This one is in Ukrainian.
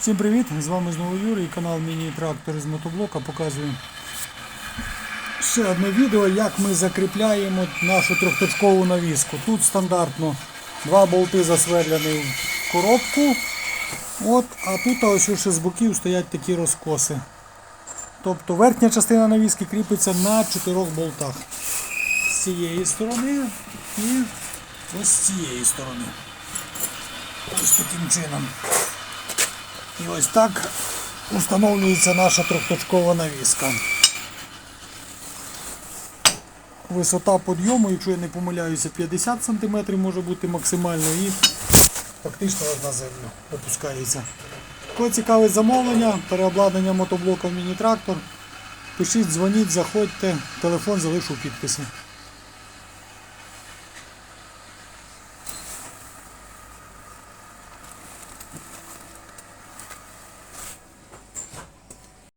Всім привіт! З вами знову Юрій, канал Міні-трактор з мотоблока. Показую ще одне відео, як ми закріпляємо нашу трьохточкову навіску. Тут стандартно два болти засвердлені в коробку. От, а тут ось ще з боків стоять такі розкоси. Тобто верхня частина навіски кріпиться на чотирьох болтах. З цієї сторони і ось з цієї сторони. Ось таким чином. І ось так встановлюється наша трьохточкова навіска. Висота підйому, якщо я не помиляюся, 50 см може бути максимально і фактично на землю опускається. Кого цікавить замовлення, переобладнання мотоблока в міні-трактор, пишіть, дзвоніть, заходьте, телефон залишу в підписі.